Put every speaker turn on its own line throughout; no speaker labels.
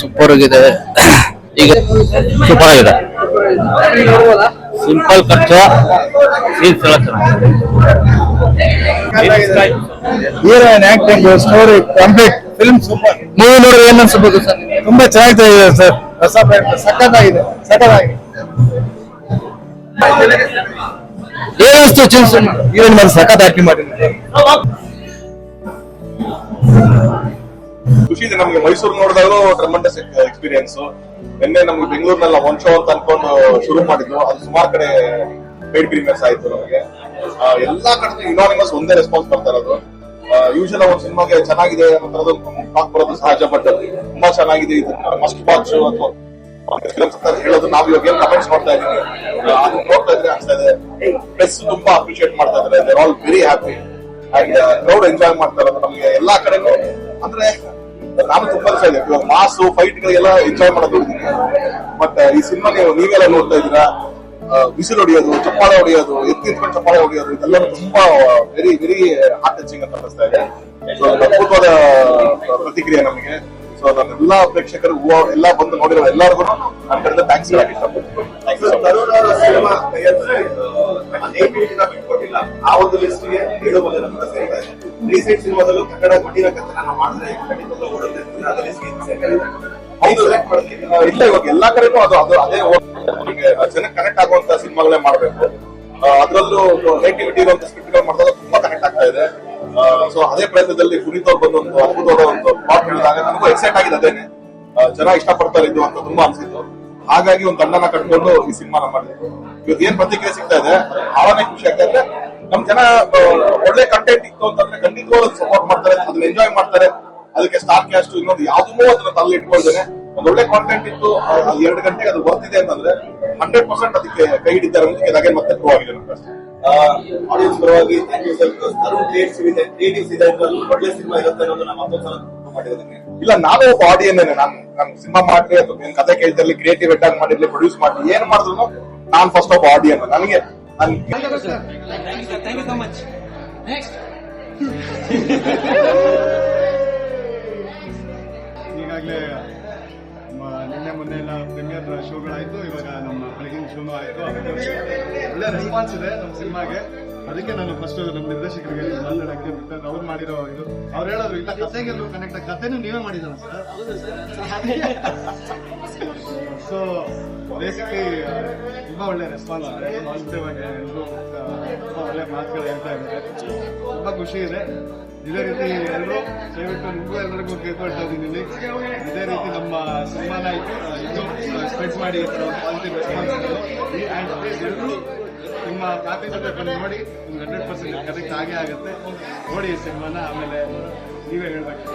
Super ಆಗಿದೆ ಈಗ super ಆಗಿದೆ ಸಿಂಪಲ್ ಖರ್ಚು ಸೀನ್ಸ್ ಎಲ್ಲ ಚೆನ್ನಾಗಿದೆ
heroine acting story complete film super
movie ನೋಡಿದ್ರೆ ಏನ್ ಅನ್ಸಬಹುದು ಸರ್?
ತುಂಬಾ ಚೆನ್ನಾಗಿದೆ ಸರ್. ಹೊಸ ಸಖತ್ತಾಗಿದೆ ಸಖತ್ತಾಗಿದೆ.
ಏನಿಸ್ತು ಚಿನ್ಸ್
ಹೀರೋಯಿನ್ ಮೇಲೆ ಸಖತ್ ಆಕ್ಟಿಂಗ್ ಮಾಡಿದ್ದಾರೆ
ಖುಷಿ ಇದೆ ನಮ್ಗೆ ಮೈಸೂರು ನೋಡಿದಾಗ ಟ್ರಮಂಡಸ್ ಎಕ್ಸ್ಪೀರಿಯನ್ಸ್ ನಿನ್ನೆ ನಮ್ಗೆ ಬೆಂಗಳೂರಿನಲ್ಲಿ ಒನ್ ಶೋ ಅಂತ ಅನ್ಕೊಂಡು ಶುರು ಮಾಡಿದ್ರು ಅದು ಸುಮಾರು ಕಡೆ ಪೇಡ್ ಪ್ರೀಮಿಯರ್ಸ್ ಆಯ್ತು ನಮಗೆ. ಎಲ್ಲಾ ಕಡೆ ಇನಾನಿಮಸ್ ಒಂದೇ ರೆಸ್ಪಾನ್ಸ್ ಬರ್ತಾ ಇರೋದು. ಯೂಶಲ್ ಒಂದು ಸಿನಿಮಾಗೆ ಚೆನ್ನಾಗಿದೆ ಅನ್ನೋದು ಟಾಕ್ ಬರೋದು ಸಹಜ ಬಟ್ ತುಂಬಾ ಚೆನ್ನಾಗಿದೆ. ಇದು ಮಸ್ಟ್ ವಾಚ್ ಅಥವಾ ಹೇಳೋದು ನಾವು ಇವಾಗ ಏನ್ ಕಮೆಂಟ್ಸ್ ಮಾಡ್ತಾ ಇದೀವಿ ಅದು ನೋಡ್ತಾ ಇದ್ರೆ ಅನ್ಸ್ತಾ ಇದೆ. ಪ್ರೆಸ್ ತುಂಬಾ ಅಪ್ರಿಶಿಯೇಟ್ ಮಾಡ್ತಾ ಇದ್ದಾರೆ. All very happy and crowd enjoy ಮಾಡ್ತಾ ಇರೋದು ನಮ್ಗೆ ಎಲ್ಲಾ ಕಡೆನೂ. ಅಂದ್ರೆ ನಾನು ತುಂಬಾ ದಿವಸ ಇದೆ ಇವಾಗ ಮಾಸು ಫೈಟ್ ಗಳಿಗೆಲ್ಲ ಎಂಜಾಯ್ ಮಾಡೋದು. ಬಟ್ ಈ ಸಿನಿಮಾ ನೀವು ನೀವೆಲ್ಲ ನೋಡ್ತಾ ಇದ್ದೀರಾ? ಬಿಸಿಲು ಹೊಡೆಯೋದು ಚಪ್ಪಾಳೆ ಹೊಡೆಯೋದು ಎತ್ತಿ ಎತ್ಕೊಂಡು ಚಪ್ಪಾಳೆ ಹೊಡೆಯೋದು ಇದೆಲ್ಲ ತುಂಬಾ ವೆರಿ ವೆರಿ ಹಾರ್ಟ್ ಟಚಿಂಗ್ ಅಂತ ಅನಿಸ್ತಾ ಇದೆ. ಸೊ ಅದ್ಭುತವಾದ ಪ್ರತಿಕ್ರಿಯೆ ನಮಗೆ. ಸೊ ಅದನ್ನೆಲ್ಲ ಪ್ರೇಕ್ಷಕರು ಹೂವ- ಎಲ್ಲ ಬಂದು ನೋಡಿರೋ ಎಲ್ಲರಿಗೂ ನನ್ನ ಕಡೆಯಿಂದ ಥ್ಯಾಂಕ್ಸ್ ಹೇಳಕ್ ಇಷ್ಟಪಡ್ತೀನಿ.
ಆ ಒಂದು ಲಿಸ್ಟ್ಗೆ ರೀಸೆಂಟ್ ಸಿನಿಮಾದಲ್ಲೂ ಕನ್ನಡ ಮಣ್ಣಿನ ಕಥನ ಮಾಡಿದ್ರೆ ಖಂಡಿತವಾಗ್ಲೂ ಓಡುತ್ತೆ ಸೇರ್ತಾ ಹೌದು. Select
ಇಲ್ಲ ಇವಾಗ ಎಲ್ಲಾ ಕಡೆಗೂ ಅದು ಅದು ಅದೇ ನಿಮಗೆ ಜನಕ್ಕೆ ಕನೆಕ್ಟ್ ಆಗುವಂತ ಸಿನಿಮಾಗಳೇ ಮಾಡಬೇಕು. ಅದರಲ್ಲೂ ನೇಟಿವಿಟಿ ಇರುವಂತ ಸ್ಕ್ರಿಪ್ಟ್ಗಳು ಮಾಡಿದಾಗ ತುಂಬಾ ಕನೆಕ್ಟ್ ಆಗ್ತಾ ಇದೆ. ಸೊ ಅದೇ ಪ್ರಯತ್ನದಲ್ಲಿ ಅವ್ರು ಬಂದು ಒಂದು ಅದ್ಭುತವಾದ ಒಂದು ಪ್ಲಾಟ್ ಹೇಳಿದಾಗ ನನಗೂ ಎಕ್ಸೈಟ್ ಆಗಿದೆ ಅದೇನೆ. ಜನ ಇಷ್ಟಪಡ್ತಾರೆ ಇದು ಅಂತ ತುಂಬಾ ಅನ್ಸಿತ್ತು. ಹಾಗಾಗಿ ಒಂದು ತಂಡನ ಕಟ್ಕೊಂಡು ಈ ಸಿನಿಮಾನ ಮಾಡಿದ್ರು ಇವತ್ತು ಏನ್ ಪ್ರತಿಕ್ರಿಯೆ ಸಿಗ್ತಾ ಇದೆ? ಬಹಳನೇ ಖುಷಿ ಆಗ್ತಾ ಇದೆ. ನಮ್ ಜನ ಒಳ್ಳೆ ಕಂಟೆಂಟ್ ಇತ್ತು ಅಂತಂದ್ರೆ ಖಂಡಿತವಾಗ್ಲೂ ಸಪೋರ್ಟ್ ಮಾಡ್ತಾರೆ ಅದನ್ನ ಎಂಜಾಯ್ ಮಾಡ್ತಾರೆ. ಅದಕ್ಕೆ ಸ್ಟಾರ್ ಕ್ಯಾಸ್ಟ್ ಇನ್ನೊಂದು ಯಾವುದೂ ಅದನ್ನ ತಲೆ ಇಟ್ಕೊಳ್ತೇನೆ ಒಂದ್ ಒಳ್ಳೆ ಕಾಂಟೆಂಟ್ ಇತ್ತು ಎರಡು ಗಂಟೆಗೆ ಅದು ಬರ್ತಿದೆ ಅಂತಂದ್ರೆ ಹಂಡ್ರೆಡ್ ಪರ್ಸೆಂಟ್ ಅದಕ್ಕೆ ಕೈ ಹಿಡಿತಾರೆ ಅಂತ ಇದಾಗೆ ಮತ್ತೆ ಪ್ರೂವ್ ಆಗಿದೆ ನಮ್ಗೆ.
ಆಡಿಯನ್ಸ್ ಪರವಾಗಿ thank you sir Tarun Creatives ಇದೆ ಒಳ್ಳೆ ಸಿನಿಮಾ ಇರುತ್ತೆ ಅನ್ನೋದು ನಮ್ಮ ಮತ್ತೊಂದು ಸಲ prove ಮಾಡಿರೋದಕ್ಕೆ
ಇಲ್ಲ ನಾನು ಒಬ್ಬ ಆಡಿಯನ್ ನಾನು ನಾನು ಸಿನಿಮಾ ಮಾಡ್ಲಿ ಅಥವಾ ಕಥೆ ಕೇಳ್ತಿರ್ಲಿ ಕ್ರಿಯೇಟಿವ್ ಆಗಿ ಮಾಡಿರ್ಲಿ ಪ್ರೊಡ್ಯೂಸ್ ಮಾಡಿ ಏನ್ ಮಾಡಿದ್ರು ನಾನ್ ಫಸ್ಟ್ ಒಬ್ಬ ಆಡಿಯನ್ ನನಗೆ ನನ್
ಈಗಾಗಲೇ ನಿನ್ನೆ ಮೊನ್ನೆ ಎಲ್ಲ ಪ್ರೀಮಿಯರ್ ಶೋಗಳಾಯ್ತು, ಇವಾಗ ನಮ್ಮ ಬೆಳಗಿನ ಶೋನು ಆಯ್ತು. ಒಳ್ಳೆ ರೆಸ್ಪಾನ್ಸ್ ಇದೆ ನಮ್ಮ ಸಿನಿಮಾಗೆ. ಅದಕ್ಕೆ ನಾನು ಫಸ್ಟ್ ನಮ್ಮ ನಿರ್ದೇಶಕರಿಗೆ ಮಾತಾಡಕ್ಕೆ ಅವ್ರು ಮಾಡಿರೋ ಇದು. ಅವ್ರು ಹೇಳೋದು ಇಲ್ಲ, ಕಥೆಗೆ ಕನೆಕ್ಟ್ ಕಥೆನೂ ನೀವೇ ಮಾಡಿದಾರ ಸೊ ಬೇಸಿಕಲಿ ತುಂಬಾ ಒಳ್ಳೆ ರೆಸ್ಪಾನ್ಸ್ ಇದೆ ಪಾಸಿಟಿವ್ ಆಗಿ ಎಲ್ಲರೂ ತುಂಬಾ ಒಳ್ಳೆ ಮಾತುಗಳು ಹೇಳ್ತಾ ಇದ್ದಾರೆ. ತುಂಬಾ ಖುಷಿ ಇದೆ. ಇದೇ ರೀತಿ ಎಲ್ಲರೂ, ದಯವಿಟ್ಟು ನಿಮಗೂ ಎಲ್ಲರಿಗೂ ಕೇಳ್ಕೊಳ್ತಾ ಇದ್ದೀನಿ. ಇದೇ ರೀತಿ ನಮ್ಮ ಸಿನಿಮಾನ ಇದು ಸ್ಪೆಂಡ್ ಮಾಡಿ ಪಾಸಿಟಿವ್ ರೆಸ್ಪಾನ್ಸ್ ಆ್ಯಂಡ್ ಎಲ್ಲರೂ ನಿಮ್ಮ ಫ್ಯಾಮಿಲಿ ಜೊತೆ ಬಂದು ನೋಡಿ ನಿಮ್ಗೆ ಹಂಡ್ರೆಡ್ ಪರ್ಸೆಂಟ್ ಕರೆಕ್ಟ್ ಆಗೇ ಆಗುತ್ತೆ. ನೋಡಿ ಸಿನಿಮಾನ, ಆಮೇಲೆ ನೀವೇ ಹೇಳ್ಬೇಕು.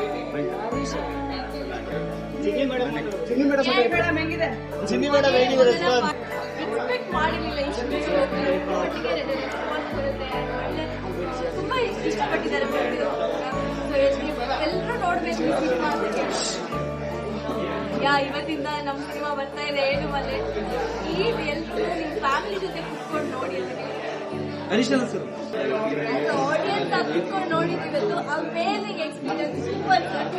ಎಕ್ಸ್ಪೆಕ್ಟ್ ಮಾಡಿರಲಿಲ್ಲ ಇಷ್ಟು ಒಟ್ಟಿಗೆ response ಬರುತ್ತೆ. ಒಳ್ಳೆ ತುಂಬಾ ಇಷ್ಟಪಟ್ಟಿದ್ದಾರೆ ಎಲ್ಲರೂ ನೋಡ್ಬೇಕು ಸಿನಿಮಾ ಯಾ ಇವತ್ತಿಂದ ನಮ್ಮ ಸಿನಿಮಾ ಬರ್ತಾ ಇದೆ ಏನು ಮನೆ? ಈ ಎಲ್ಲರೂ ನಿಮ್ಮ ಫ್ಯಾಮಿಲಿ ಜೊತೆ ಕುತ್ಕೊಂಡು ನೋಡಿ ಅಂತ
ಅಡಿಷನಲ್ ಸರ್
ಆಡಿಯನ್ಸ್ ಆಗಿ ಕುತ್ಕೊಂಡು ಎಕ್ಸ್ಪೀರಿಯನ್ಸ್ ಸೂಪರ್ ಸರ್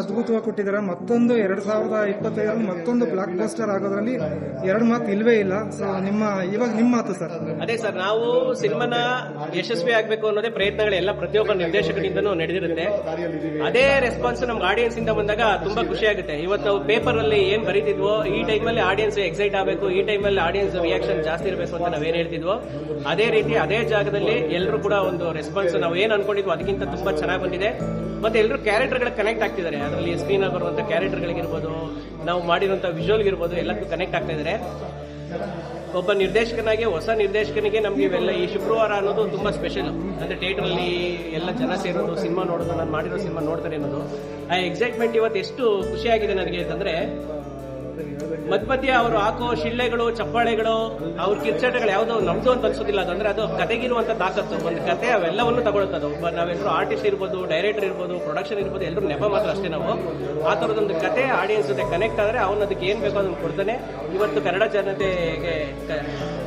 ಅದ್ಭುತವಾಗಿ ಕೊಟ್ಟಿದ್ದಾರೆ. ಮತ್ತೊಂದು ಎರಡ್ ಸಾವಿರದ ಇಪ್ಪತ್ತೈದರಲ್ಲಿ ಮತ್ತೊಂದು ಬ್ಲಾಕ್ ಬಸ್ಟರ್ ಆಗೋದ್ರಲ್ಲಿ ಎರಡು ಮಾತು ಇಲ್ವೇ ಇಲ್ಲ. ಸೊ ನಿಮ್ಮ, ಇವಾಗ ನಿಮ್ಮ ಮಾತು ಸರ್.
ಅದೇ ಸರ್, ನಾವು ಸಿನಿಮಾನ ಯಶಸ್ವಿ ಆಗ್ಬೇಕು ಅನ್ನೋದೇ ಪ್ರಯತ್ನಗಳು ಎಲ್ಲ ಪ್ರತಿಯೊಬ್ಬ ನಿರ್ದೇಶಕರಿಂದನೂ ನಡೆದಿರುತ್ತೆ. ಅದೇ ರೆಸ್ಪಾನ್ಸ್ ನಮ್ಗೆ ಆಡಿಯನ್ಸ್ ಇಂದ ಬಂದಾಗ ತುಂಬಾ ಖುಷಿ ಆಗುತ್ತೆ. ಇವತ್ತು ನಾವು ಪೇಪರ್ ಅಲ್ಲಿ ಏನ್ ಬರೀತಿದ್ವೋ, ಈ ಟೈಮ್ ಅಲ್ಲಿ ಆಡಿಯನ್ಸ್ ಎಕ್ಸೈಟ್ ಆಗಬೇಕು, ಈ ಟೈಮ್ ಅಲ್ಲಿ ಆಡಿಯನ್ಸ್ ರಿಯಾಕ್ಷನ್ ಜಾಸ್ತಿ ಇರಬೇಕು ಅಂತ ನಾವೇನ್ ಹೇಳ್ತಿದ್ವೋ, ಅದೇ ರೀತಿ ಅದೇ ಜಾಗದಲ್ಲಿ ಎಲ್ಲರೂ ಕೂಡ ಒಂದು ರೆಸ್ಪಾನ್ಸ್ ನಾವು ಏನ್ ಅನ್ಕೊಂಡಿದ್ವು ಅದಕ್ಕಿಂತ ತುಂಬಾ ಚೆನ್ನಾಗಿ ಬಂದಿದೆ. ಮತ್ತೆ ಎಲ್ಲರೂ ಕ್ಯಾರೆಕ್ಟರ್ಗಳ ಕನೆಕ್ಟ್ ಆಗ್ತಿದ್ದಾರೆ. ಅದರಲ್ಲಿ ಸ್ಕ್ರೀನ್ ಅಲ್ಲಿ ಬರುವಂತ ಕ್ಯಾರೆಕ್ಟರ್ಗಳಿಗಿರ್ಬೋದು ನಾವು ಮಾಡಿರುವಂಥ ವಿಜುವಲ್ ಇರ್ಬೋದು ಎಲ್ಲಕ್ಕೂ ಕನೆಕ್ಟ್ ಆಗ್ತಾ ಇದ್ದಾರೆ. ಒಬ್ಬ ನಿರ್ದೇಶಕನಾಗಿ ಹೊಸ ನಿರ್ದೇಶಕನಿಗೆ ನಮಗೆ ಇವೆಲ್ಲ ಈ ಶುಕ್ರವಾರ ಅನ್ನೋದು ತುಂಬ ಸ್ಪೆಷಲ್ ಅಂದರೆ ಥಿಯೇಟ್ರಲ್ಲಿ ಎಲ್ಲ ಜನ ಸೇರೋದು ಸಿನಿಮಾ ನೋಡೋದು, ನಾನು ಮಾಡಿರೋ ಸಿನಿಮಾ ನೋಡ್ತಾರೆ ಅನ್ನೋದು. ಆ ಎಕ್ಸೈಟ್ಮೆಂಟ್ ಇವತ್ತು ಎಷ್ಟು ಖುಷಿಯಾಗಿದೆ ನನಗೆ ಅಂತಂದ್ರೆ ಮಧ್ಯ ಅವರು ಹಾಕೋ ಶಿಳ್ಳೆಗಳು, ಚಪ್ಪಾಳೆಗಳು, ಅವ್ರ ಕಿರ್ಚಾಟಗಳು ಯಾವುದೋ ನಮ್ದು ಅಂತ ಅನ್ಸೋದಿಲ್ಲ. ಅದು ಅಂದ್ರೆ ಅದು ಕತೆಗಿರುವಂತ ತಾಕತ್ತು. ಒಂದು ಕತೆ ಅವೆಲ್ಲವನ್ನು ತಗೊಳ್ತದೆ ನಾವೆಲ್ಲರೂ ಆರ್ಟಿಸ್ಟ್ ಇರ್ಬೋದು ಡೈರೆಕ್ಟರ್ ಇರ್ಬೋದು ಪ್ರೊಡಕ್ಷನ್ ಇರ್ಬೋದು ಎಲ್ಲರೂ ನೆಪ ಮಾತ್ರ ಅಷ್ಟೇ ನಾವು. ಆ ಥರದೊಂದು ಕತೆ ಆಡಿಯನ್ಸ್ ಜೊತೆ ಕನೆಕ್ಟ್ ಆದರೆ ಅವನು ಅದಕ್ಕೆ ಏನು ಬೇಕೋ ಅದನ್ನು ಕೊಡ್ತಾನೆ. ಇವತ್ತು ಕನ್ನಡ ಜನತೆಗೆ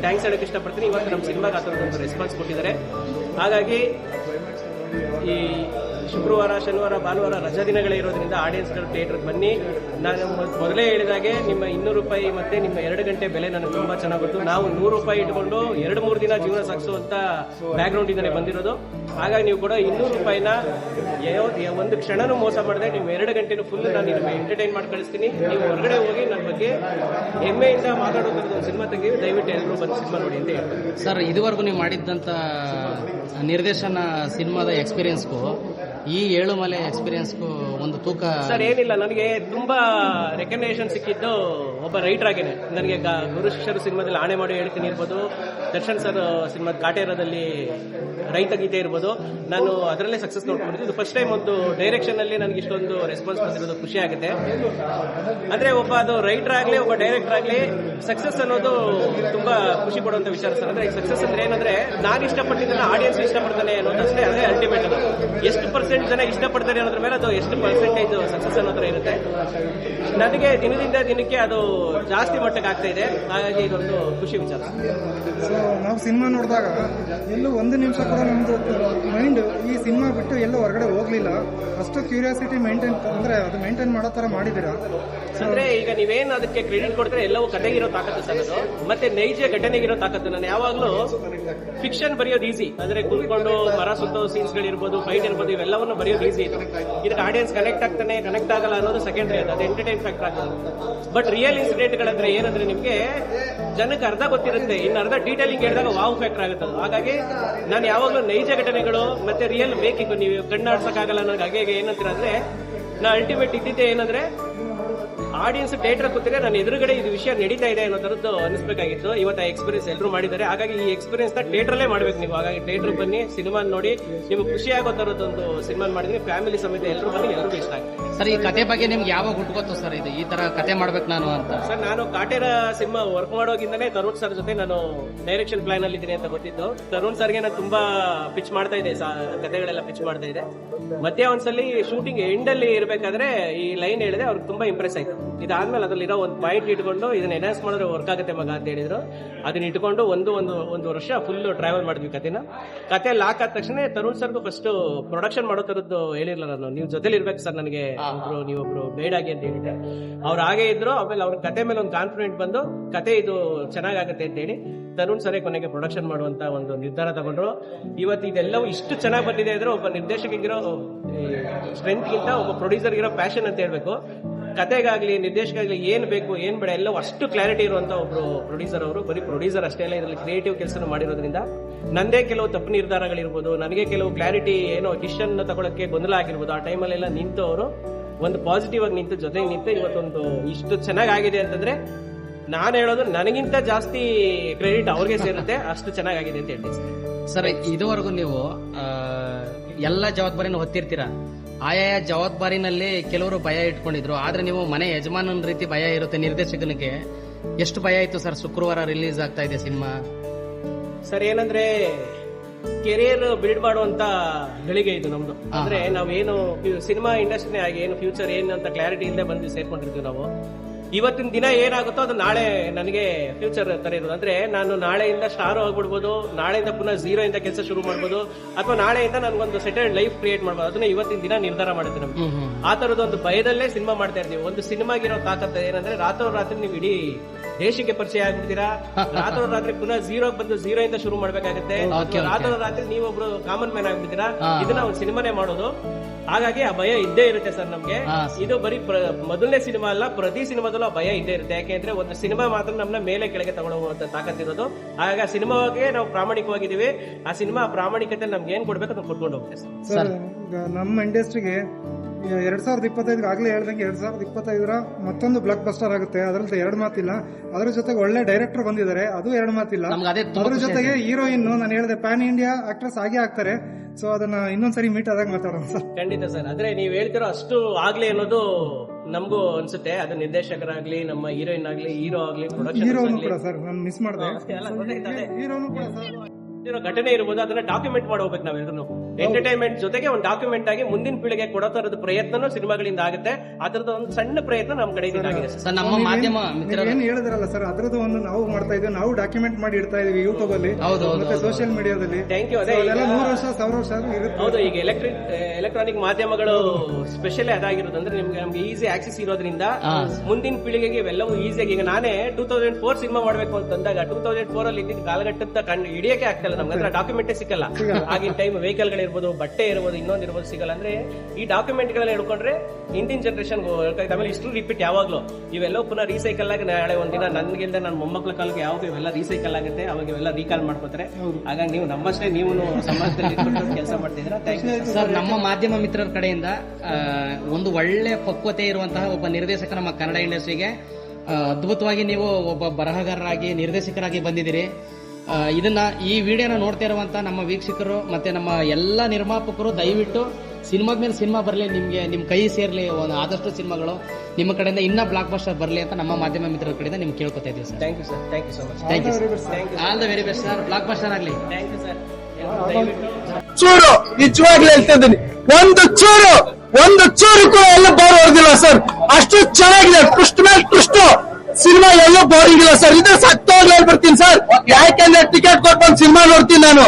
ಥ್ಯಾಂಕ್ಸ್ ಹೇಳಕ್ ಇಷ್ಟಪಡ್ತೀನಿ. ಇವತ್ತು ನಮ್ಮ ಸಿನಿಮಾಗೆ ಆ ಥರದೊಂದು ರೆಸ್ಪಾನ್ಸ್ ಕೊಟ್ಟಿದ್ದಾರೆ. ಹಾಗಾಗಿ ಈ ಶುಕ್ರವಾರ, ಶನಿವಾರ, ಭಾನುವಾರ ರಜಾ ದಿನಗಳೇ ಇರೋದ್ರಿಂದ ಆಡಿಯನ್ಸ್ಗಳು ಥಿಯೇಟರ್ಗೆ ಬನ್ನಿ. ನಾನು ಮೊದ್- ಮೊದಲೇ ಹೇಳಿದಾಗೆ ನಿಮ್ಮ ಇನ್ನೂರು ರೂಪಾಯಿ ಮತ್ತೆ ನಿಮ್ಮ ಎರಡು ಗಂಟೆ ಬೆಲೆ ನನಗೆ ತುಂಬಾ ಚೆನ್ನಾಗಿ ಗೊತ್ತು. ನಾವು ನೂರು ರೂಪಾಯಿ ಇಟ್ಕೊಂಡು ಎರಡು, ಮೂರು ದಿನ ಜೀವನ ಸಾಗಿಸುವಂತ ಬ್ಯಾಕ್ಗ್ರೌಂಡ್ ಇಂದಾನೆ ಬಂದಿರೋದು. ಹಾಗಾಗಿ ನೀವು ಕೂಡ ಇನ್ನೂರು ರೂಪಾಯಿನ ಒಂದು ಕ್ಷಣನೂ ಮೋಸ ಮಾಡಿದೆ ನೀವು ಎರಡು ಗಂಟೆನೂ ಫುಲ್ ನಾನು ನಿಮಗೆ ಎಂಟರ್ಟೈನ್ ಮಾಡಿ ಕಳಿಸ್ತೀನಿ. ನೀವು ಹೊರಗಡೆ ಹೋಗಿ ನನ್ನ ಬಗ್ಗೆ ಹೆಮ್ಮೆಯಿಂದ ಮಾತಾಡೋದ್ರದ್ದು ಒಂದು ಸಿನಿಮಾ ದಯವಿಟ್ಟು ಎಲ್ಲರೂ ಬಂದು ಸಿನಿಮಾ ನೋಡಿ ಅಂತ ಹೇಳ್ತೀನಿ.
ಸರ್, ಇದುವರೆಗೂ ನೀವು ಮಾಡಿದ್ದಂಥ ನಿರ್ದೇಶನ ಸಿನಿಮಾದ ಎಕ್ಸ್ಪೀರಿಯನ್ಸ್ಗೂ ಈ ಏಳುಮಲೆ ಎಕ್ಸ್ಪೀರಿಯನ್ಸ್ಗೂ ಒಂದು ತೂಕ
ಸರ್, ಏನಿಲ್ಲ, ನನಗೆ ತುಂಬಾ ರೆಕಗ್ನೇಷನ್ ಸಿಕ್ಕಿದ್ದು ಒಬ್ಬ ರೈಟರ್ ಆಗಿದೆ ನನಗೆ ಗುರು ಶಿಷ್ಯರು ಸಿನಿಮಾದಲ್ಲಿ ಆಣೆ ಮಾಡಿ ಹೇಳ್ತೀನಿ ಇರ್ಬೋದು, ದರ್ಶನ್ ಸರ್ ಸಿನಿಮಾದ ಕಾಟೇರದಲ್ಲಿ ರೈತ ಗೀತೆ ಇರ್ಬೋದು. ನಾನು ಅದರಲ್ಲೇ ಸಕ್ಸಸ್ ನೋಡ್ಕೊಂಡಿದ್ದು. ಇದು ಫಸ್ಟ್ ಟೈಮ್ ಒಂದು ಡೈರೆಕ್ಷನ್ ಅಲ್ಲಿ ನನಗೆ ಇಷ್ಟೊಂದು ರೆಸ್ಪಾನ್ಸ್ ಬಂದಿರೋದು ಖುಷಿ ಆಗುತ್ತೆ. ಅಂದ್ರೆ ಒಬ್ಬ ಅದು ರೈಟರ್ ಆಗಲಿ, ಒಬ್ಬ ಡೈರೆಕ್ಟರ್ ಆಗ್ಲಿ ಸಕ್ಸಸ್ ಅನ್ನೋದು ತುಂಬಾ ಖುಷಿ ಕೊಡುವಂತ ವಿಚಾರ ಸರ್. ಅಂದ್ರೆ ಸಕ್ಸಸ್ ಅಂದ್ರೆ ಏನಂದ್ರೆ ನಾನು ಇಷ್ಟಪಟ್ಟಿದ್ದನ್ನ ಆಡಿಯನ್ಸ್ ಇಷ್ಟಪಡ್ತಾನೆ ಅನ್ನೋದಷ್ಟೇ ಅದೇ ಅಲ್ಟಿಮೇಟ್ ಅದು. ಎಷ್ಟು ಪರ್ಸೆಂಟ್ ಜನ ಇಷ್ಟಪಡ್ತಾರೆ ಅನ್ನೋದ್ರ ಮೇಲೆ ಅದು ಎಷ್ಟು ಪರ್ಸೆಂಟೇಜ್ ಸಕ್ಸಸ್ ಅನ್ನೋದ್ರ ಇರುತ್ತೆ. ನನಗೆ ದಿನದಿಂದ ದಿನಕ್ಕೆ ಅದು ಜಾಸ್ತಿ ಮಟ್ಟಕ್ಕೆ ಆಗ್ತಾ ಇದೆ. ಹಾಗಾಗಿ ಇದೊಂದು ಖುಷಿ ವಿಚಾರ.
ಸೊ ನಾವು ಸಿನಿಮಾ ನೋಡಿದಾಗ ಎಲ್ಲೂ ಒಂದು ನಿಮಿಷ ಕೂಡ ನಮ್ದು ಮೈಂಡ್ ಈ ಸಿನಿಮಾ ಬಿಟ್ಟು ಎಲ್ಲೂ ಹೊರಗಡೆ ಹೋಗ್ಲಿಲ್ಲ. ಅಷ್ಟು ಕ್ಯೂರಿಯಾಸಿಟಿ ಮೇಂಟೈನ್ ಅಂದ್ರೆ ಅದು ಮೇಂಟೈನ್ ಮಾಡೋ ತರ ಮಾಡಿದ್ದೀರಾ?
ಅಂದ್ರೆ ಈಗ ನೀವೇನು ಅದಕ್ಕೆ ಕ್ರೆಡಿಟ್ ಕೊಡ್ತಾರೆ ಎಲ್ಲವೂ ಕತೆಗಿರೋ ತಾಕತ್ತು ಸರ್ ಅದು. ಮತ್ತೆ ನೈಜ ಘಟನೆಗಿರೋ ತಾಕತ್ತು. ನಾನು ಯಾವಾಗಲೂ ಫಿಕ್ಷನ್ ಬರೆಯೋದು ಈಸಿ ಅಂದ್ರೆ ಕುತ್ಕೊಂಡು ಮರ ಸುತ್ತೋ ಸೀನ್ಸ್ ಗಳಿರ್ಬೋದು ಫೈಟ್ ಇರ್ಬೋದು, ಇವೆಲ್ಲವನ್ನು ಬರೆಯೋದು ಈಸಿ ಇದು. ಇದಕ್ಕೆ ಆಡಿಯನ್ಸ್ ಕನೆಕ್ಟ್ ಆಗ್ತಾನೆ ಕನೆಕ್ಟ್ ಆಗಲ್ಲ ಅನ್ನೋದು ಸೆಕೆಂಡ್ರಿ ಅದು. ಅದು ಎಂಟರ್ಟೈನ್ ಫ್ಯಾಕ್ಟರ್ ಆಗುತ್ತೆ ಬಟ್ ರಿಯಲ್ ಇನ್ಸಿಡೆಂಟ್ಗಳಂದ್ರೆ ಏನಂದ್ರೆ ನಿಮ್ಗೆ ಜನಕ್ಕೆ ಅರ್ಧ ಗೊತ್ತಿರುತ್ತೆ. ಇನ್ನು ಅರ್ಧ ಡೀಟೇಲಿಂಗ್ ಹೇಳಿದಾಗ ವಾವ್ ಫ್ಯಾಕ್ಟರ್ ಆಗುತ್ತೆ ಹಾಗಾಗಿ ನಾನು ಯಾವಾಗಲೂ ನೈಜ ಘಟನೆಗಳು ಮತ್ತೆ ರಿಯಲ್ ಬೇಕಿತ್ತು. ನೀವು ಕಣ್ಣಾಡ್ಸಕ್ಕಾಗಲ್ಲ ನನಗೆ ಹೀಗೆ ಏನಂತೀರ ಅಂದ್ರೆ, ನಾ ಅಲ್ಟಿಮೇಟ್ ಇದ್ದಿದ್ದೆ ಏನಂದ್ರೆ ಆಡಿಯನ್ಸ್ ಥಿಯೇಟರ್ ಕೂತಿದ್ರೆ ನನ್ನ ಎದುರುಗಡೆ ಇದು ವಿಷಯ ನಡೀತಾ ಇದೆ ಅನ್ನೋ ಥರದ್ದು ಅನಿಸ್ಬೇಕಾಗಿತ್ತು ಇವತ್ತು ಆ ಎಕ್ಸ್ಪೀರಿಯನ್ಸ್ ಎಲ್ಲರೂ ಮಾಡಿದ್ದಾರೆ. ಹಾಗಾಗಿ ಈ ಎಕ್ಸ್ಪೀರಿಯನ್ಸ್ನ ಥಿಯೇಟರ್ಲೇ ಮಾಡ್ಬೇಕು ನೀವು. ಹಾಗಾಗಿ ಥಿಯೇಟರ್ ಬನ್ನಿ ಸಿನಿಮಾ ನೋಡಿ. ನಿಮ್ಗೆ ಖುಷಿ ಆಗೋ ಒಂದು ಸಿನಿಮಾ ಮಾಡಿದ್ರೆ ಫ್ಯಾಮಿಲಿ ಸಮೇತ ಎಲ್ಲರೂ ಬನ್ನಿ ಎಲ್ಲರೂ ಇಷ್ಟ ಆಗುತ್ತೆ.
ಸರ್ ಈ ಕತೆ ಬಗ್ಗೆ ನಿಮ್ಗೆ ಯಾವಾಗ ಹುಟ್ಕೋತು ಸರ್ ಇದು? ಈ ತರ ಕತೆ ಮಾಡ್ಬೇಕು ನಾನು ಅಂತ.
ಸರ್ ನಾನು ಕಾಟೇರ ಸಿನಿಮಾ ವರ್ಕ್ ಮಾಡೋಗಿಂದನೇ ತರುಣ್ ಸರ್ ಜೊತೆ ನಾನು ಡೈರೆಕ್ಷನ್ ಪ್ಲಾನ್ ಅಲ್ಲಿ ಇದ್ದೀನಿ ಅಂತ ಗೊತ್ತಿದ್ದು. ತರುಣ್ ಸರ್ಗೆ ನಾನು ತುಂಬಾ ಪಿಚ್ ಮಾಡ್ತಾ ಇದ್ದೆ. ಸಾ- ಕತೆಗಳೆಲ್ಲ ಪಿಚ್ ಮಾಡ್ತಾ ಇದೆ ಮತ್ತೆ ಒಂದ್ಸಲಿ ಶೂಟಿಂಗ್ ಎಂಡ್ ಅಲ್ಲಿ ಇರಬೇಕಾದ್ರೆ ಈ ಲೈನ್ ಹೇಳಿದೆ ಅವ್ರಿಗೆ ತುಂಬಾ ಇಂಪ್ರೆಸ್ ಆಯ್ತು. ಇದಾದ್ಮೇಲೆ ಅದರಲ್ಲಿರೋ ಒಂದು ಪಾಯಿಂಟ್ ಇಟ್ಕೊಂಡು ಇದನ್ನ ಎನ್ಹಾನ್ಸ್ ಮಾಡಿದ್ರೆ ವರ್ಕ್ ಆಗುತ್ತೆ ಮಗ ಅಂತ ಹೇಳಿದ್ರು. ಅದನ್ನ ಇಟ್ಕೊಂಡು ಒಂದು ಒಂದು ಒಂದು ವರ್ಷ ಫುಲ್ ಟ್ರಾವೆಲ್ ಮಾಡಿದ್ವಿ ಕತೆನ ಕತೆ ಲಾಕ್ ಆದ ತಕ್ಷಣ ತರುಣ್ ಸರ್ಗೂ ಫಸ್ಟ್ ಪ್ರೊಡಕ್ಷನ್ ಮಾಡೋ ತರದ್ದು ಹೇಳಿಲ್ಲ ನಾನು. ನೀವು ಜೊತೆಲಿ ಇರ್ಬೇಕು ಸರ್ ನನಗೆ. ಒಬ್ರು, ನೀವೊಬ್ರು ಬೇಡಾಗಿ ಅಂತ ಹೇಳಿದ್ದೆ. ಅವ್ರು ಹಾಗೆ ಇದ್ರು, ಆಮೇಲೆ ಅವ್ರ ಕತೆ ಮೇಲೆ ಒಂದು ಕಾನ್ಫಿಡೆಂಟ್ ಬಂದು ಕತೆ ಇದು ಚೆನ್ನಾಗಾಗುತ್ತೆ ಅಂತ ಹೇಳಿ ತರುಣ್ ಸರೇ ಕೊನೆಗೆ ಪ್ರೊಡಕ್ಷನ್ ಮಾಡುವಂತ ಒಂದು ನಿರ್ಧಾರ ತಗೊಂಡ್ರು. ಇವತ್ತು ಇದೆಲ್ಲವೂ ಇಷ್ಟು ಚೆನ್ನಾಗಿ ಬಂದಿದೆ ಅಂದ್ರೆ ಒಬ್ಬ ನಿರ್ದೇಶಕಿಗಿರೋ ಸ್ಟ್ರೆಂತ್ ಗಿಂತ ಒಬ್ಬ ಪ್ರೊಡ್ಯೂಸರ್ ಇರೋ ಪ್ಯಾಷನ್ ಅಂತ ಹೇಳ್ಬೇಕು. ಕತೆಗಾಗ್ಲಿ ನಿರ್ದೇಶಕಾಗ್ಲಿ ಏನು ಬೇಕು, ಏನು ಬೇಡ, ಎಲ್ಲ ಅಷ್ಟು ಕ್ಲಾರಿಟಿ ಇರುವಂತ ಒಬ್ಬರು ಪ್ರೊಡ್ಯೂಸರ್ ಅವರು. ಬರೀ ಪ್ರೊಡ್ಯೂಸರ್ ಅಷ್ಟೇ ಅಲ್ಲ, ಇದರಲ್ಲಿ ಕ್ರಿಯೇಟಿವ್ ಕೆಲಸ ಮಾಡಿರೋದ್ರಿಂದ ನಂದೇ ಕೆಲವು ತಪ್ಪು ನಿರ್ಧಾರಗಳಿರ್ಬೋದು, ನನಗೆ ಕೆಲವು ಕ್ಲಾರಿಟಿ ಏನೋ ಡಿಸಿಷನ್ ತಗೊಳಕ್ಕೆ ಗೊಂದಲ ಆಗಿರ್ಬೋದು. ಆ ಟೈಮಲ್ಲೆಲ್ಲ ನಿಂತು ಅವರು ಒಂದು ಪಾಸಿಟಿವ್ ಆಗಿ ನಿಂತು, ಜೊತೆಗೆ ನಿಂತು ಇವತ್ತೊಂದು ಇಷ್ಟು ಚೆನ್ನಾಗಾಗಿದೆ ಅಂತಂದ್ರೆ ನಾನು ಹೇಳೋದು ನನಗಿಂತ ಜಾಸ್ತಿ ಕ್ರೆಡಿಟ್ ಅವ್ರಿಗೆ ಸೇರುತ್ತೆ, ಅಷ್ಟು ಚೆನ್ನಾಗಾಗಿದೆ ಅಂತ ಹೇಳ್ತೀನಿ. ಸರ್,
ಇದುವರೆಗೂ ನೀವು ಎಲ್ಲ ಜವಾಬ್ದಾರಿನ ಹೊತ್ತಿರ್ತೀರ? ಆಯಾಯ ಜವಾಬ್ದಾರಿನಲ್ಲಿ ಕೆಲವರು ಭಯ ಇಟ್ಕೊಂಡಿದ್ರು. ಆದ್ರೆ ನೀವು ಮನೆ ಯಜಮಾನನ ರೀತಿ ಭಯ ಇರುತ್ತೆ ನಿರ್ದೇಶಕನಿಗೆ. ಎಷ್ಟು ಭಯ ಇತ್ತು ಸರ್ ಶುಕ್ರವಾರ ರಿಲೀಸ್ ಆಗ್ತಾ ಇದೆ ಸಿನಿಮಾ?
ಸರ್ ಏನಂದ್ರೆ ಕೆರಿಯರ್ ಬಿಲ್ಡ್ ಮಾಡುವಂತ ಗಳಿಗೆ ಇದು ನಮ್ದು. ಅಂದ್ರೆ ನಾವೇನು ಸಿನಿಮಾ ಇಂಡಸ್ಟ್ರಿ ಆಗಿ ಏನು ಫ್ಯೂಚರ್ ಏನು ಅಂತ ಕ್ಲಾರಿಟಿ ಇಲ್ಲದೆ ಬಂದು ಸೇರ್ಕೊಂಡಿರ್ತೀವಿ ನಾವು. ಇವತ್ತಿನ ದಿನ ಏನಾಗುತ್ತೋ ಅದು ನಾಳೆ ನನಗೆ ಫ್ಯೂಚರ್ ತರ ಇರೋದು. ಅಂದ್ರೆ ನಾನು ನಾಳೆಯಿಂದ ಸ್ಟಾರ್ ಆಗ್ಬಿಡ್ಬೋದು ನಾಳೆಯಿಂದ ಪುನಃ ಝೀರೋ ಇಂದ ಕೆಲಸ ಶುರು ಮಾಡ್ಬೋದು ಅಥವಾ ನಾಳೆಯಿಂದ ನನಗೊಂದು ಸೆಟಲ್ಡ್ ಲೈಫ್ ಕ್ರಿಯೇಟ್ ಮಾಡ್ಬೋದು. ಅದನ್ನ ಇವತ್ತಿನ ದಿನ ನಿರ್ಧಾರ ಮಾಡುತ್ತೆ ನಮ್ಗೆ. ಆ ತರದ ಒಂದು ಭಯದಲ್ಲೇ ಸಿನಿಮಾ ಮಾಡ್ತಾ ಇರ್ತೀವಿ. ಒಂದು ಸಿನಿಮಾಗಿರೋ ತಾಕತ್ತ ಏನಂದ್ರೆ ರಾತ್ರಿ ನೀವು ಇಡೀ ದೇಶಕ್ಕೆ ಪರಿಚಯ ಆಗ್ಬಿಡ್ತೀರಾ? ರಾತ್ರಿ ಪುನಃ ಝೀರೋ ಬಂದು ಝೀರೋ ಇಂದ ಶುರು ಮಾಡ್ಬೇಕಾಗುತ್ತೆ.
ರಾತ್ರೋ.
ರಾತ್ರಿ ನೀವೊಬ್ರು ಕಾಮನ್ ಮ್ಯಾನ್ ಆಗ್ಬಿಡ್ತೀರಾ? ಇದನ್ನ ಒಂದು ಸಿನಿಮಾನೇ ಮಾಡೋದು. ಹಾಗಾಗಿ ಆ ಭಯ ಇದ್ದೇ ಇರುತ್ತೆ ಸರ್ ನಮ್ಗೆ. ಇದು ಬರೀ ಮೊದಲನೇ ಸಿನಿಮಾ ಅಲ್ಲ ಪ್ರತಿ ಸಿನಿಮಾದಲ್ಲೂ ಆ ಭಯ ಇದ್ದೇ ಇರುತ್ತೆ. ಯಾಕೆಂದ್ರೆ ಒಂದು ಸಿನಿಮಾ ಮಾತ್ರ ನಮ್ಮನ್ನ ಮೇಲೆ ಕೆಳಗೆ ತಗೊಂಡೋಗುವಂತ ತಾಕತ್ತಿರೋದು. ಹಾಗಾಗಿ ಆ ಸಿನಿಮಾಗೆ ನಾವು ಪ್ರಾಮಾಣಿಕವಾಗಿದ್ದೀವಿ. ಆ ಸಿನಿಮಾ ಪ್ರಾಮಾಣಿಕತೆ ನಮ್ಗೆ ಏನ್ ಕೊಡ್ಬೇಕು ಅದನ್ನ ಕೊಟ್ಕೊಂಡು ಹೋಗ್ತೇವೆ ಸರ್.
ಸರ್. ನಮ್ಮ ಇಂಡಸ್ಟ್ರಿಗೆ ಎರಡ್ ಸಾವಿರದ ಇಪ್ಪತ್ತೈದು ಆಗ್ಲೇ ಹೇಳ್ದಂಗೆ ಎರಡ್ ಸಾವಿರದ ಇಪ್ಪತ್ತೈದರ ಮತ್ತೊಂದು ಬ್ಲಾಕ್ ಬಸ್ಟರ್ ಆಗುತ್ತೆ. ಅದ್ರಲ್ಲಿ ಎರಡು ಮಾತಿಲ್ಲ. ಅದ್ರ ಜೊತೆಗೆ ಒಳ್ಳೆ ಡೈರೆಕ್ಟರ್ ಬಂದಿದ್ದಾರೆ. ಅದು ಎರಡು ಮಾತಿಲ್ಲ. ಅದ್ರ ಜೊತೆಗೆ ಹೀರೋಯಿನ್ ನಾನು ಹೇಳಿದೆ ಪ್ಯಾನ್ ಇಂಡಿಯಾ ಆಕ್ಟ್ರೆಸ್ ಆಗೇ ಆಗ್ತಾರೆ. ಸೊ ಅದನ್ನ ಇನ್ನೊಂದ್ಸರಿ ಮೀಟ್ ಆದಾಗ ಮಾತಾಡೋಣ ಸರ್.
ಖಂಡಿತ ಸರ್. ಅಂದ್ರೆ ನೀವ್ ಹೇಳ್ತಿರೋ ಅಷ್ಟು ಆಗ್ಲಿ ಅನ್ನೋದು ನಮಗೂ ಅನ್ಸುತ್ತೆ. ಅದು ನಿರ್ದೇಶಕರಾಗ್ಲಿ ನಮ್ಮ ಹೀರೋಯಿನ್ ಆಗ್ಲಿ ಹೀರೋ ಆಗ್ಲಿ ಪ್ರೊಡಕ್ಷನ್
ಹೀರೋನು ಕೂಡ ಸರ್. ನಾನು ಮಿಸ್ ಮಾಡಿದೆ. ಹೀರೋನು ಕೂಡ ಸರ್.
ಇರೋ ಘಟನೆ ಇರ್ಬೋದು ಅದನ್ನ ಡಾಕ್ಯುಮೆಂಟ್ ಮಾಡಿ ಹೋಗ್ಬೇಕು ನಾವೆಲ್ಲರೂ ಎಂಟರ್ಟೈನ್ಮೆಂಟ್ ಜೊತೆಗೆ ಒಂದು ಡಾಕ್ಯುಮೆಂಟ್ ಆಗಿ ಮುಂದಿನ ಪೀಳಿಗೆ ಕೊಡೋ ತರದ ಪ್ರಯತ್ನನೂ ಸಿನಿಮಾಗಳಿಂದ ಆಗುತ್ತೆ. ಅದರದ ಒಂದು ಸಣ್ಣ ಪ್ರಯತ್ನ ನಮ್ಮ ಕಡೆ ಆಗಿದೆ ಸರ್
ಸರ್ ನಮ್ಮ ಮಾಧ್ಯಮ
ಏನ್ ಹೇಳಿದ್ರಲ್ಲ ಸರ್ ಅದ್ರದ್ದು ಒಂದು ನಾವು ಮಾಡ್ತಾ ಇದ್ದೀವಿ ನಾವು ಡಾಕ್ಯುಮೆಂಟ್ ಮಾಡಿ ಇಡ್ತಾ ಇದೀವಿ ಯೂಟ್ಯೂಬ್ ಅಲ್ಲಿ ಮತ್ತೆ ಸೋಷಿಯಲ್ ಮೀಡಿಯಾದಲ್ಲಿ
ಥ್ಯಾಂಕ್ ಯು ಅದೇ
ನೂರು ವರ್ಷ ಸಾವಿರ ವರ್ಷ
ಹೌದು ಈಗ ಎಲೆಕ್ಟ್ರಿಕ್ ಎಲೆಕ್ಟ್ರಾನಿಕ್ ಮಾಧ್ಯಮಗಳು ಸ್ಪೆಷಲಿ ಅದಾಗಿರೋದು ಅಂದ್ರೆ ನಿಮ್ಗೆ ನಮ್ಗೆ ಈಸಿ ಆಕ್ಸೆಸ್ ಇರೋದ್ರಿಂದ ಮುಂದಿನ ಪೀಳಿಗೆಗೆ ಇವೆಲ್ಲವೂ ಈಸಿಯಾಗಿ ಈಗ ನಾನೇ ಟೂ ತೌಸಂಡ್ ಫೋರ್ ಸಿನಿಮಾ ಮಾಡ್ಬೇಕು ಅಂತಂದಾಗ ಟೂ ತೌಸಂಡ್ ಫೋರ್ ಅಲ್ಲಿ ಇದ್ದಿದ್ದ ಕಾಲಘಟ್ಟದ ಕಂಡು ಹಿಡಿಯಕ್ಕೆ ಆಗ್ತಿಲ್ಲ ನಮ್ಗೆ ಅಂದ್ರೆ ಡಾಕ್ಯುಮೆಂಟೇ ಸಿಕ್ಕಲ್ಲ ಆಗಿನ ಟೈಮ್ ವೆಹಿಕಲ್ ಗಳಿರ್ಬೋದು ಬಟ್ಟೆ ಇರ್ಬೋದು ಇನ್ನೊಂದು ಇರ್ಬೋದು ಸಿಗಲ್ಲ ಅಂದ್ರೆ ಈ ಡಾಕ್ಯುಮೆಂಟ್ ಗಳನ್ನ ಹಿಡ್ಕೊಂಡ್ರೆ ಹಿಂದಿನ ಜನರೇಷನ್ ಆಮೇಲೆ ಇಷ್ಟು ರಿಪೀಟ್ ಯಾವಾಗ್ಲೂ. ಇವೆಲ್ಲ ಪುನಃ ರೀಸೈಕಲ್ ಆಗಿ ನಾಳೆ ಒಂದಿನ ನನ್ಗಿಂದ ನನ್ನ ಮೊಮ್ಮಕ್ಳ ಕಾಲಕ್ಕೆ ಯಾವಾಗ ಇವೆಲ್ಲ ರೀಸೈಕಲ್ ಆಗುತ್ತೆ ಅವಾಗ ಇವೆಲ್ಲ ರೀಕಾಲ್ ಮಾಡ್ಕೋತಾರೆ. ಹಾಗಾಗಿ ನೀವು ನಮ್ಮಷ್ಟೇ ನೀವು ಸಮಾಜದಲ್ಲಿ ಕೆಲಸ ಮಾಡ್ತಿದ್ದೀರಾ?
ಸರ್ ನಮ್ಮ ಮಾಧ್ಯಮ ಮಿತ್ರರ ಕಡೆಯಿಂದ ಒಂದು ಒಳ್ಳೆ ಪಕ್ವತೆ ಇರುವಂತಹ ಒಬ್ಬ ನಿರ್ದೇಶಕ ನಮ್ಮ ಕನ್ನಡ ಇಂಡಸ್ಟ್ರಿಗೆ ಅದ್ಭುತವಾಗಿ ನೀವು ಒಬ್ಬ ಬರಹಗಾರರಾಗಿ ನಿರ್ದೇಶಕರಾಗಿ ಬಂದಿದ್ದೀರಿ. ಇದನ್ನ ಈ ವಿಡಿಯೋನ ನೋಡ್ತಾ ಇರುವಂತ ನಮ್ಮ ವೀಕ್ಷಕರು ಮತ್ತೆ ನಮ್ಮ ಎಲ್ಲ ನಿರ್ಮಾಪಕರು ದಯವಿಟ್ಟು ಸಿನಿಮಾದ ಮೇಲೆ ಸಿನಿಮಾ ಬರಲಿ ನಿಮಗೆ ನಿಮ್ಮ ಕೈ ಸೇರ್ಲಿ ಒಂದು ಆದಷ್ಟು ಸಿನಿಮಾಗಳು ನಿಮ್ಮ ಕಡೆಯಿಂದ ಇನ್ನ ಬ್ಲಾಕ್ ಬಸ್ಟರ್ ಬರಲಿ ಅಂತ ನಮ್ಮ ಮಾಧ್ಯಮ ಮಿತ್ರರ ಕಡೆಯಿಂದ ನಿಮ್ಗೆ ಕೇಳ್ಕೊತಾ ಇದೀವಿ sir.
Thank you sir thank you so much
thank you
thank you
all the very best sir blockbuster ಆಗಲಿ.
ಥ್ಯಾಂಕ್ ಯು ಸರ್ ದಯವಿಟ್ಟು
ಚೂರು ನಿಜವಾಗ್ಲೂ ಹೇಳ್ತಾ ಇದ್ದೀನಿ ಒಂದು ಚೂರು ಒಂದು ಚೂರು ಕೂಡ ಎಲ್ಲ ಬಾರ್ ಹೊಡೆದಿಲ್ಲ ಸರ್ ಅಷ್ಟು ಚೆನ್ನಾಗಿದೆ. ಟ್ವಿಸ್ಟ್ ಮೇಲೆ ಟ್ವಿಸ್ಟ್ ಸಿನಿಮಾ ಎಲ್ಲೂ ಬೋರಿಂಗ್ ಇಲ್ಲ ಸರ್. ಇದು ಸತ್ತೋಗಿ ಹೇಳ್ಬಿಡ್ತೀನಿ ಸರ್. ಯಾಕೆಂದ್ರೆ ಟಿಕೆಟ್ ಕೊಟ್ಬಂದು ಸಿನಿಮಾ ನೋಡ್ತೀನಿ ನಾನು.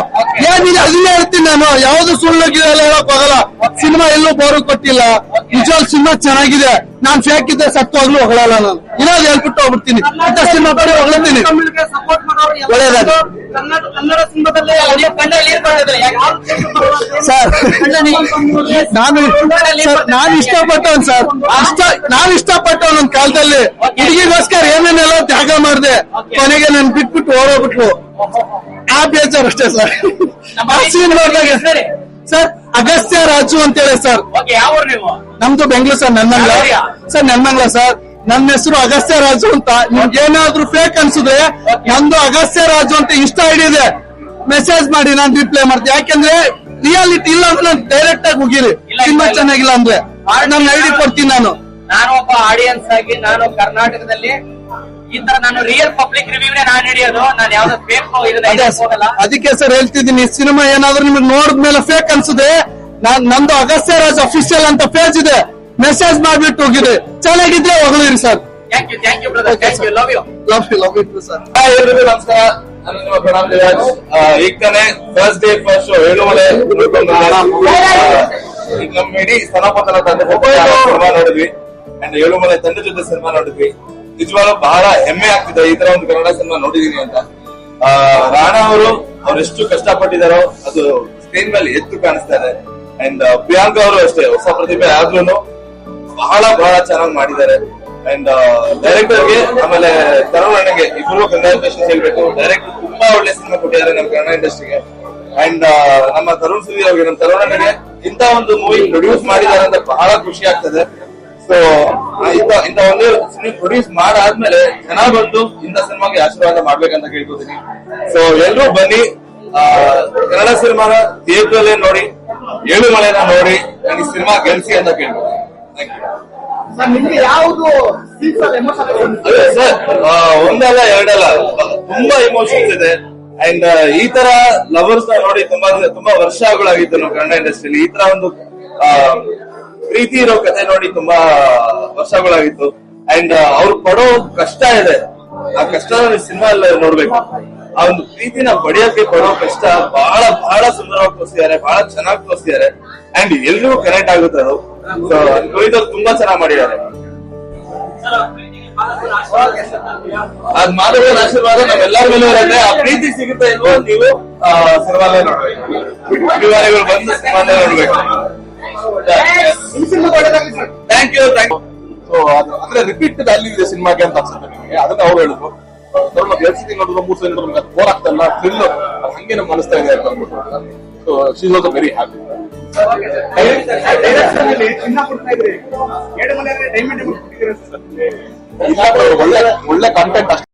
ಏನಿದೆ ಅದನ್ನೇ ಹೇಳ್ತೀನಿ ನಾನು. ಯಾವ್ದು ಸುಳ್ಳು ಎಲ್ಲ ಹೇಳಕ್ ಹೋಗಲ್ಲ ಸಿನಿಮಾ ಎಲ್ಲೂ ಬೋರ್ ಕೊಟ್ಟಿಲ್ಲ. ನಿಜವಾಗ್ ಸಿನಿಮಾ ಚೆನ್ನಾಗಿದೆ. ನಾನ್ ಫೇಕ್ ಇದ್ದೆ ಸತ್ತೋಗ್ಲೂ ಹೊಗಳಲ್ಲ ನಾನು. ಇರೋದು ಹೇಳ್ಬಿಟ್ಟು ಹೋಗ್ಬಿಡ್ತೀನಿ. ಇಂಥ ಸಿನಿಮಾ ಕಡೆ ಹೊಗಳ್ತೀನಿ. ಒಳ್ಳೇದಾಗಿ
ಕನ್ನಡ ಸಿನಿಮಾದಲ್ಲಿ
ಸರ್ ನಾನು ಸರ್ ನಾನು ಇಷ್ಟಪಟ್ಟವನ್ ಸರ್. ಅಷ್ಟ ನಾನು ಇಷ್ಟಪಟ್ಟವನ್ ಒಂದ್ ಕಾಲದಲ್ಲಿ. ಹುಡುಗಿಗೋಸ್ಕರ ಏನೇನೆಲ್ಲ ತ್ಯಾಗ ಮಾಡಿದೆ. ಕೊನೆಗೆ ನನ್ ಬಿಟ್ಬಿಟ್ಟು ಓಡೋಗ್ಬಿಟ್ರು. ಆ ಬೇಜಾರ್ ಅಷ್ಟೇ ಸರ್. ಆ ಸೀನ್ ನೋಡಿದಾಗ ಸರ್ ಅಗಸ್ತ್ಯ ರಾಜು ಅಂತೇಳಿ ಸರ್.
ಯಾವ ನೀವು?
ನಮ್ದು ಬೆಂಗಳೂರು ಸರ್ ನನ್ನಂಗ್ಲ ಸರ್ ನನ್ನಂಗ್ಲ ಸರ್. ನನ್ನ ಹೆಸರು ಅಗಸ್ತ್ಯ ರಾಜು ಅಂತ. ನಿಮ್ಗೆ ಏನಾದ್ರು ಫೇಕ್ ಅನ್ಸಿದ್ರೆ ನಂದು ಅಗಸ್ತ್ಯ ರಾಜು ಅಂತ ಇಷ್ಟ ಇದೆ. ಮೆಸೇಜ್ ಮಾಡಿ ನಾನು ರಿಪ್ಲೈ ಮಾಡ್ತೀನಿ. ಯಾಕೆಂದ್ರೆ ರಿಯಾಲಿಟಿ ಇಲ್ಲ ಅಂದ್ರೆ ನಾನು ಡೈರೆಕ್ಟ್ ಆಗಿ ಹೋಗಿರಿ ತುಂಬಾ ಚೆನ್ನಾಗಿಲ್ಲ ಅಂದ್ರೆ. ನಾನು ಐಡಿ ಕೊಡ್ತೀನಿ ನಾನು.
ನಾನು ಒಬ್ಬ ಆಡಿಯನ್ಸ್ ಆಗಿ ನಾನು ಕರ್ನಾಟಕದಲ್ಲಿ ಈ ತರ ನಾನು ರಿಯಲ್ ಪಬ್ಲಿಕ್ ರಿವ್ಯೂನೇ ನಾನು ಹಿಡಿಯೋದು. ನಾನು ಯಾವ್ದು ಫೇಕ್
ಅದಕ್ಕೆ ಸರ್ ಹೇಳ್ತಿದ್ದೀನಿ ಸಿನಿಮಾ ಏನಾದ್ರೂ ನಿಮ್ಗೆ ನೋಡಿದ್ಮೇಲೆ ಫೇಕ್ ಅನ್ಸುದೆ ನಾನ್ ನಂದು ಅಗಸ್ತ್ಯ ರಾಜ್ ಅಫಿಷಿಯಲ್ ಅಂತ ಪೇಜ್ ಇದೆ. ಮೆಸೇಜ್ ಮಾಡ್ಬಿಟ್ಟು ಹೋಗಿದೆ ಚೆನ್ನಾಗಿದ್ರೆ ಹೊಗಳಿರಿ sir
thank you thank you brother thank you love you
love you love you sir
hi ಎಲ್ರಿಗೂ ನಮಸ್ಕಾರ. ನಾನು ನಿಮ್ಮ ಪ್ರಣಾಮ್ ದೇವರಾಜ್ ಆ, ಈಗ ತಾನೇ first day first show Elumale ನೋಡ್ಕೊಂಡು ಬಂದೆ. ಈಗ ನಮ್ಮ ಇಡೀ ಸ್ತನಪತನ ತಂಡ ಸಿನಿಮಾ ನೋಡಿದ್ವಿ. ಅಂಡ್ ಏಳುಮಲೆ ತಂಡ ಜೊತೆ ಸಿನಿಮಾ ನೋಡಿದ್ವಿ. ನಿಜವಾಗ್ಲೂ ಬಹಳ ಹೆಮ್ಮೆ ಆಗ್ತಿದೆ ಈ ತರ ಒಂದು ಕನ್ನಡ ಸಿನಿಮಾ ನೋಡಿದೀನಿ ಅಂತ. ಆ, ರಾಣಾ ಅವರು ಅವ್ರೆಷ್ಟು ಕಷ್ಟಪಟ್ಟಿದಾರೋ ಅದು ಸ್ಕ್ರೀನ್ ಮೇಲೆ ಎತ್ತು ಕಾಣಿಸ್ತಾ ಇದೆ. ಅಂಡ್ ಪ್ರಿಯಾಂಕಾ ಅವರು ಅಷ್ಟೇ, ಹೊಸ ಪ್ರತಿಭೆ ಆದ್ರೂ ಬಹಳ ಬಹಳ ಚೆನ್ನಾಗಿ ಮಾಡಿದ್ದಾರೆ. ಅಂಡ್ ಡೈರೆಕ್ಟರ್ಗೆ ಆಮೇಲೆ ತರುಣ್ ಅಣ್ಣಗೆ ಇಬ್ಬರು ಕಂಗ್ರಾಚುಲೇಷನ್ ಹೇಳ್ಬೇಕು. ಡೈರೆಕ್ಟರ್ ತುಂಬಾ ಒಳ್ಳೆ ಸಿನಿಮಾ ಕೊಟ್ಟಿದ್ದಾರೆ ನಮ್ಮ ಕನ್ನಡ ಇಂಡಸ್ಟ್ರಿಗೆ ಅಂಡ್ ನಮ್ಮ ತರುಣ್ ಸುರಿ ಅವ್ರಿಗೆ, ನಮ್ಮ ತರುಣಗೆ ಇಂತ ಒಂದು ಮೂವಿ ಪ್ರೊಡ್ಯೂಸ್ ಮಾಡಿದ್ದಾರೆ ಅಂತ ಬಹಳ ಖುಷಿ ಆಗ್ತದೆ. ಸೊ ಇಂತ ಇಂತ ಒಂದು ಸಿನಿಮಾ ಪ್ರೊಡ್ಯೂಸ್ ಮಾಡಾದ್ಮೇಲೆ ಜನ ಬಂದು ಇಂತ ಸಿನಿಮಾಗೆ ಆಶೀರ್ವಾದ ಮಾಡ್ಬೇಕಂತ ಕೇಳ್ಕೊತೀನಿ. ಸೊ ಎಲ್ರು ಬನ್ನಿ ಕನ್ನಡ ಸಿನಿಮಾನ ಥಿಯೇಟರ್ ನೋಡಿ. ಏಳುಮಲೆನ ನೋಡಿ ನನಗೆ ಸಿನಿಮಾ ಗೆಲ್ಸಿ ಅಂತ ಕೇಳ್ಬೋದು.
ಸರ್ ನಿಮ್ಗೆ ಯಾವುದು
ಅದೇ ಒಂದಲ್ಲ ಎರಡಲ್ಲ ತುಂಬಾ ಇಮೋಷನ್ಸ್ ಇದೆ. ಅಂಡ್ ಈ ತರ ಲವರ್ಸ್ನ ನೋಡಿ ತುಂಬಾ ತುಂಬಾ ವರ್ಷಗಳಾಗಿತ್ತು ನಮ್ಮ ಕನ್ನಡ ಇಂಡಸ್ಟ್ರಿಯಲ್ಲಿ ಈ ತರ ಒಂದು ಪ್ರೀತಿ ಇರೋ ಕತೆ ನೋಡಿ ತುಂಬಾ ವರ್ಷಗಳಾಗಿತ್ತು. ಅಂಡ್ ಅವ್ರು ಪಡೋ ಕಷ್ಟ ಇದೆ. ಆ ಕಷ್ಟ ಸಿನಿಮಾ ಎಲ್ಲ ನೋಡ್ಬೇಕು. ಆ ಒಂದು ಪ್ರೀತಿನ ಪಡೆಯೋಕೆ ಪಡೋ ಕಷ್ಟ ಬಹಳ ಬಹಳ ಸುಂದರವಾಗಿ ತೋರಿಸಿದ್ದಾರೆ, ಬಹಳ ಚೆನ್ನಾಗಿ ತೋರಿಸಿದ್ದಾರೆ. ಅಂಡ್ ಎಲ್ರಿಗೂ ಕನೆಕ್ಟ್ ಆಗುತ್ತೆ ಅದು. ರೋಹಿತ್ ತುಂಬಾ ಚೆನ್ನಾಗಿ ಮಾಡಿದ್ದಾರೆ. ಅದ್ ಮಾಧವನ ಆಶೀರ್ವಾದ ನಮ್ಮೆಲ್ಲರ ಮೇಲೆ ಇರುತ್ತೆ. ಆ ಪ್ರೀತಿ ಸಿಗುತ್ತೆ ಇಲ್ವೋ ನೀವು ಸಿನಿಮಾಲೇ ನೋಡ್ಬೇಕು. ಅಭಿಮಾನಿಗಳು ಬಂದು ಸಿನಿಮಾಲೇ ನೋಡ್ಬೇಕು. ಥ್ಯಾಂಕ್ ಯು ಥ್ಯಾಂಕ್ ಯು ಅಂದ್ರೆ ರಿಪೀಟ್ ವ್ಯಾಲ್ಯೂ ಇದೆ ಸಿನಿಮಾಗೆ ಅಂತ ಅನ್ಸುತ್ತೆ ನಿಮಗೆ. ಅದನ್ನ ಅವ್ರು ಹೇಳಿದ್ರು. ಎರಡು ಸತಿ ನೋಡಿದ್ರು ಮೂರು ಸತಿ ನೋಡಿದ್ರು ನಮ್ಗೆ ಬೋರ್ ಆಗ್ತಾ ಇಲ್ಲ ಥ್ರಿಲ್ ಹಂಗೆ ನಮ್ಗೆ ಅನಿಸ್ತಾ ಇದೆ ಅಂತ ಅಂದ್ಬಿಟ್ಟು so she's also very happy ಒಳ್ಳೆ ಒಳ್ಳೆ ಕಂಟೆಂಟ್ ಅಷ್ಟೇ.